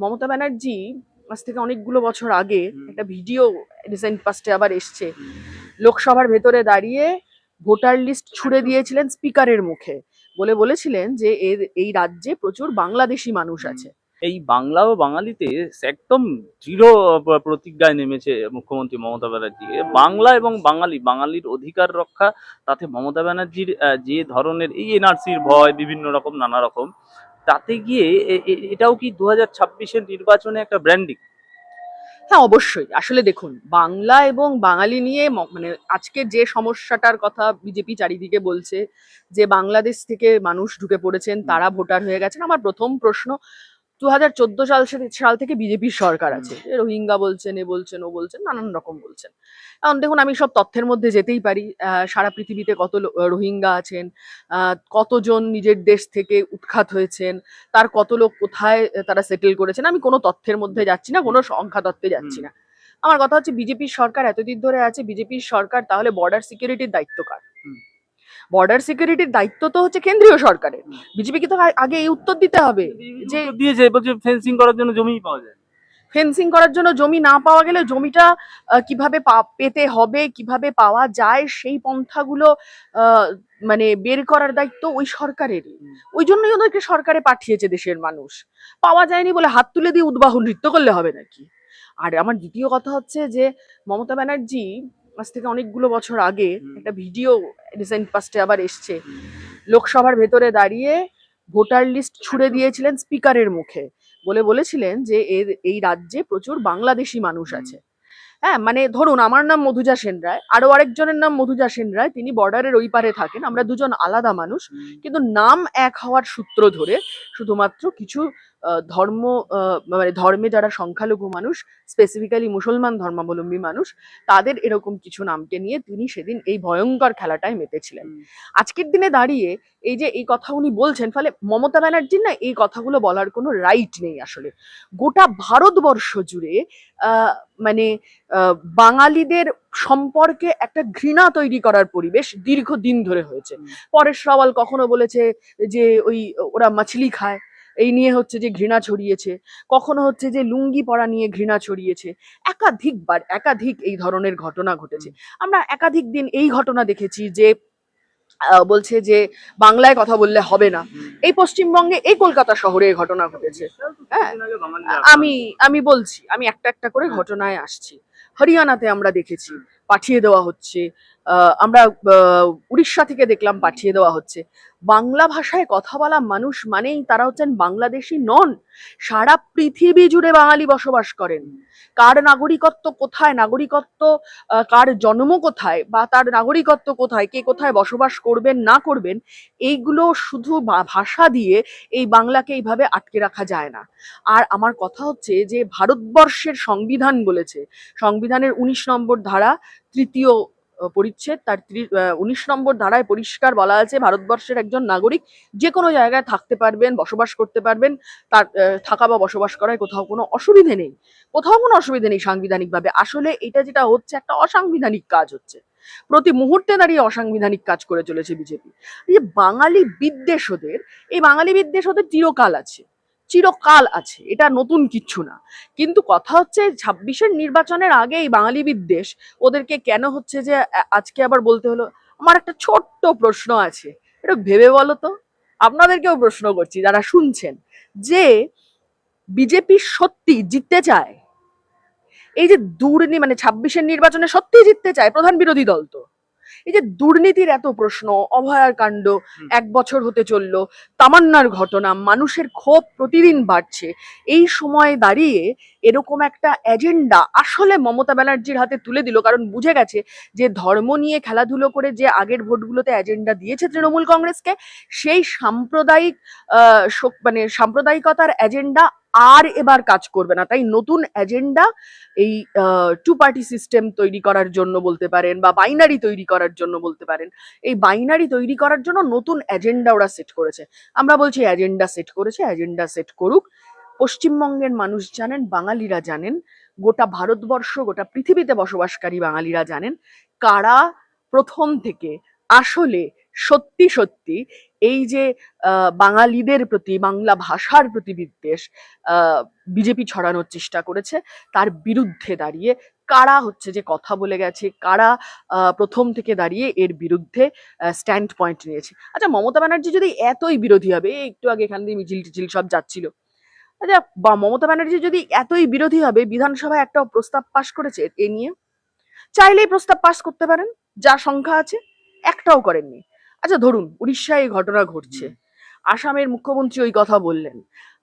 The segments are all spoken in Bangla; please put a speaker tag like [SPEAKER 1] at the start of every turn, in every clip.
[SPEAKER 1] মমতা ব্যানার্জি আজ থেকে অনেকগুলো বছর আগে একটা ভিডিও রিসেন্ট পাস্টে আবার এসছে। লোকসভার ভেতরে দাঁড়িয়ে ভোটার লিস্ট ছুড়ে দিয়েছিলেন স্পিকারের মুখে। বলে বলেছিলেন যে এর এই রাজ্যে প্রচুর বাংলাদেশি মানুষ আছে।
[SPEAKER 2] এই বাংলা ও বাঙালিতে একদম দৃঢ় প্রতিজ্ঞায় নেমেছে মুখ্যমন্ত্রী মমতা ব্যানার্জি। বাংলা এবং বাঙালি বাঙালির অধিকার রক্ষা তাতে মমতা ব্যানার্জির যে ধরনের এই এনআরসির ভয় বিভিন্ন রকম নানা রকম তাতে গিয়ে এটাও কি দু হাজার ছাব্বিশের নির্বাচনে একটা ব্র্যান্ডিং
[SPEAKER 1] হ্যাঁ অবশ্যই। আসলে দেখুন বাংলা এবং বাঙালি নিয়ে মানে আজকে যে সমস্যাটার কথা বিজেপি চারিদিকে বলছে যে বাংলাদেশ থেকে মানুষ ঢুকে পড়েছেন তারা ভোটার হয়ে গেছেন আমার প্রথম প্রশ্ন দু হাজার চোদ্দ সাল সাল থেকে বিজেপির সরকার আছে। রোহিঙ্গা বলছেন এ বলছেন ও বলছেন নানান রকম বলছেন। এখন দেখুন আমি সব তথ্যের মধ্যে যেতেই পারি। সারা পৃথিবীতে কত রোহিঙ্গা আছেন আহ, কতজন নিজের দেশ থেকে উৎখাত হয়েছেন তার কত লোক কোথায় তারা সেটেল করেছেন আমি কোনো তথ্যের মধ্যে যাচ্ছি না কোনো সংখ্যা তত্ত্বে যাচ্ছি না। আমার কথা হচ্ছে বিজেপির সরকার এতদিন ধরে আছে বিজেপির সরকার তাহলে বর্ডার সিকিউরিটির দায়িত্ব কার। বর্ডার সিকিউরিটির দায়িত্ব তো হচ্ছে কেন্দ্রীয় সরকারের। বিজেপিকে তো আগে এই উত্তর দিতে হবে যে
[SPEAKER 2] দিয়েছে বলছে ফেন্সিং করার জন্য জমিই পাওয়া যায়।
[SPEAKER 1] ফেন্সিং করার জন্য জমি না পাওয়া গেলে জমিটা কীভাবে পেতে হবে কীভাবে পাওয়া যায় সেই পন্থাগুলো মানে বের করার দায়িত্ব ওই সরকারেরই। ওই জন্যই ওদেরকে সরকারে পাঠিয়েছে দেশের মানুষ। পাওয়া যায়নি বলে হাত তুলে দিয়ে উদ্বাহ নৃত্য করলে হবে নাকি? আর আমার দ্বিতীয় কথা হচ্ছে যে মমতা ব্যানার্জি আজ থেকে অনেকগুলো বছর আগে একটা ভিডিও রিসেন্ট পাস্টে আবার এসছে। লোকসভার ভেতরে দাঁড়িয়ে ভোটার লিস্ট ছুড়ে দিয়েছিলেন স্পিকারের মুখে। বলে বলেছিলেন যে এর এই রাজ্যে প্রচুর বাংলাদেশি মানুষ আছে। হ্যাঁ মানে ধরুন আমার নাম মধুজা সেন রায় আরও আরেকজনের নাম মধুজা সেন রায় তিনি বর্ডারের ওই পারে থাকেন আমরা দুজন আলাদা মানুষ কিন্তু নাম এক হওয়ার সূত্র ধরে শুধুমাত্র কিছু ধর্ম মানে ধর্মে যারা সংখ্যালঘু মানুষ স্পেসিফিক্যালি মুসলমান ধর্মাবলম্বী মানুষ তাদের এরকম কিছু নামকে নিয়ে তিনি সেদিন এই ভয়ঙ্কর খেলাটায় মেতেছিলেন। আজকের দিনে দাঁড়িয়ে এই যে এই কথা উনি বলছেন ফলে মমতা ব্যানার্জির না এই কথাগুলো বলার কোনো রাইট নেই আসলে। গোটা ভারতবর্ষ জুড়ে আহ, মানে বাঙালিদের সম্পর্কে একটা ঘৃণা তৈরি করার পরিবেশ দীর্ঘদিন ধরে হয়েছে। পরেশ রাওয়াল কখনো বলেছে যে ওই ওরা মাছলি খায় এই নিয়ে হচ্ছে যে ঘৃণা ছড়িয়েছে। কখনো হচ্ছে যে লুঙ্গি পরা নিয়ে ঘৃণা ছড়িয়েছে। একাধিকবার একাধিক এই ধরনের ঘটনা ঘটেছে। আমরা একাধিক দিন এই ঘটনা দেখেছি যে বলছে যে বাংলায় কথা বললে হবে না। এই পশ্চিমবঙ্গে এই কলকাতা শহরে এই ঘটনা ঘটেছে। হ্যাঁ। আমি আমি বলছি আমি একটা একটা করে। ঘটনায় আসছি। হরিয়ানাতে আমরা দেখেছি পাঠিয়ে দেওয়া হচ্ছে। আমরা উড়িষ্যা থেকে দেখলাম পাঠিয়ে দেওয়া হচ্ছে। বাংলা ভাষায় কথা বলা মানুষ মানেই তারা হচ্ছেন বাংলাদেশি নন, সারা পৃথিবী জুড়ে বাঙালি বসবাস করেন। কার নাগরিকত্ব কোথায়, নাগরিকত্ব কার জন্ম কোথায় বা তার নাগরিকত্ব কোথায়, কে কোথায় বসবাস করবেন, না করবেন, এইগুলো শুধু ভাষা দিয়ে এই বাংলাকে এইভাবে আটকে রাখা যায় না। আর আমার কথা হচ্ছে যে ভারতবর্ষের সংবিধান বলেছে, সংবিধানের উনিশ নম্বর ধারা, তৃতীয় পরিচ্ছেদ, তার উনিশ নম্বর ধারায় পরিষ্কার বলা আছে, ভারতবর্ষের একজন নাগরিক যে কোনো জায়গায় থাকতে পারবেন, বসবাস করতে পারবেন, তার থাকা বা বসবাস করায় কোথাও কোনো অসুবিধে নেই। কোথাও কোনো অসুবিধে নেই সাংবিধানিকভাবে। আসলে এটা যেটা হচ্ছে, একটা অসাংবিধানিক কাজ হচ্ছে। প্রতি মুহূর্তে দাঁড়িয়ে অসাংবিধানিক কাজ করে চলেছে বিজেপি। যে বাঙালি বিদ্বেষ ওদের এই বাঙালি বিদ্বেষ ওদের চিরকাল আছে। চিরকাল আছে, এটা নতুন কিচ্ছু না। কিন্তু কথা হচ্ছে, ছাব্বিশের নির্বাচনের আগে এই বাঙালি বিদ্বেষ, ওদেরকে কেন হচ্ছে যে আজকে আবার বলতে হলো? আমার একটা ছোট্ট প্রশ্ন আছে, এটা ভেবে বলো তো? আপনাদেরকেও প্রশ্ন করছি, যারা শুনছেন, যে বিজেপি সত্যি জিততে চায়? এই যে দুর্নীতি মানে ছাব্বিশের নির্বাচনে সত্যি জিততে চায় প্রধান বিরোধী দল তো। এই যে দুর্নীতির এত প্রশ্ন অভয়ার কাণ্ড এক বছর হতে চলল তামান্নার ঘটনা মানুষের ক্ষোভ প্রতিদিন বাড়ছে। এই সময় দাঁড়িয়ে এরকম একটা এজেন্ডা আসলে মমতা ব্যানার্জির হাতে তুলে দিল কারণ বুঝে গেছে যে ধর্ম নিয়ে খেলাধুলো করে যে আগের ভোটগুলোতে এজেন্ডা দিয়েছে তৃণমূল কংগ্রেসকে সেই সাম্প্রদায়িক মানে সাম্প্রদায়িকতার এজেন্ডা আর এবার কাজ করবে না। তাই নতুন এজেন্ডা এই টু পার্টি সিস্টেম তৈরি করার জন্য বলতে পারেন বা বাইনারি তৈরি করার জন্য বলতে পারেন। এই বাইনারি তৈরি করার জন্য নতুন এজেন্ডা ওরা সেট করেছে। আমরা বলছি এজেন্ডা সেট করেছে এজেন্ডা সেট করুক। পশ্চিমবঙ্গের মানুষ জানেন, বাঙালিরা জানেন, গোটা ভারতবর্ষ, গোটা পৃথিবীতে বসবাসকারী বাঙালিরা জানেন, কারা প্রথম থেকে আসলে সত্যি সত্যি এই যে বাঙালিদের প্রতি, বাংলা ভাষার প্রতি বিদ্বেষ বিজেপি ছড়ানোর চেষ্টা করেছে, তার বিরুদ্ধে দাঁড়িয়ে কারা হচ্ছে যে কথা বলে গেছে, কারা প্রথম থেকে দাঁড়িয়ে এর বিরুদ্ধে স্ট্যান্ড পয়েন্ট নিয়েছে। আচ্ছা মমতা ব্যানার্জি যদি এতই বিরোধী হবে একটু আগে এখান দিয়ে মিছিল টিছিল সব যাচ্ছিল। আচ্ছা বা মমতা ব্যানার্জি যদি এতই বিরোধী হবে, বিধানসভায় একটা প্রস্তাব পাশ করেছে এ নিয়ে, চাইলেই প্রস্তাব পাশ করতে পারেন, যা সংখ্যা আছে, একটাও করেননি। আচ্ছা ধরুন উড়িষ্যায় এই ঘটনা ঘটছে। আসামের মুখ্যমন্ত্রী ওই কথা বললেন।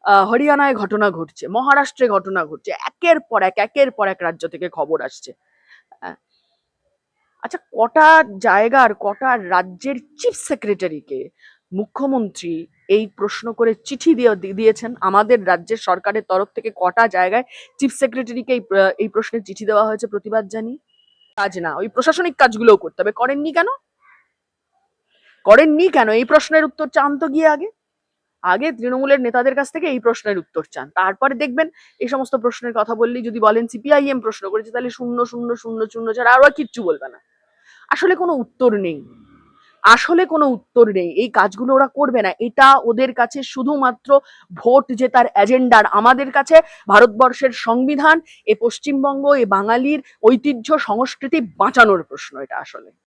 [SPEAKER 1] আহ, হরিয়ানায় ঘটনা ঘটছে মহারাষ্ট্রে ঘটনা ঘটছে একের পর এক একের পর এক রাজ্য থেকে খবর আসছে। আচ্ছা কটা জায়গার কটা রাজ্যের চিফ সেক্রেটারিকে মুখ্যমন্ত্রী এই প্রশ্ন করে চিঠি দিয়ে দিয়েছেন? আমাদের রাজ্যের সরকারের তরফ থেকে কটা জায়গায় চিফ সেক্রেটারিকে এই প্রশ্নের চিঠি দেওয়া হয়েছে প্রতিবাদ জানিয়ে? কাজ না ওই প্রশাসনিক কাজগুলোও করতে হবে। করেননি কেন? করেননি কেন? এই প্রশ্নের উত্তর চান তো গিয়ে আগে। আগে তৃণমূলের নেতাদের কাছ থেকে এই প্রশ্নের উত্তর চান। তারপরে দেখবেন এই সমস্ত প্রশ্নের কথা বললেই যদি বলেন সিপিআইএম প্রশ্ন করেছে, তাহলে শূন্য শূন্য শূন্য শূন্য ছাড়া আরও কিচ্ছু বলবে না। আসলে কোনো উত্তর নেই। আসলে কোনো উত্তর নেই। এই কাজগুলো ওরা করবে না। এটা ওদের কাছে শুধুমাত্র ভোট জেতার এজেন্ডার। আমাদের কাছে ভারতবর্ষের সংবিধান, এ পশ্চিমবঙ্গ, এ বাঙালির ঐতিহ্য, সংস্কৃতি বাঁচানোর প্রশ্ন এটা আসলে।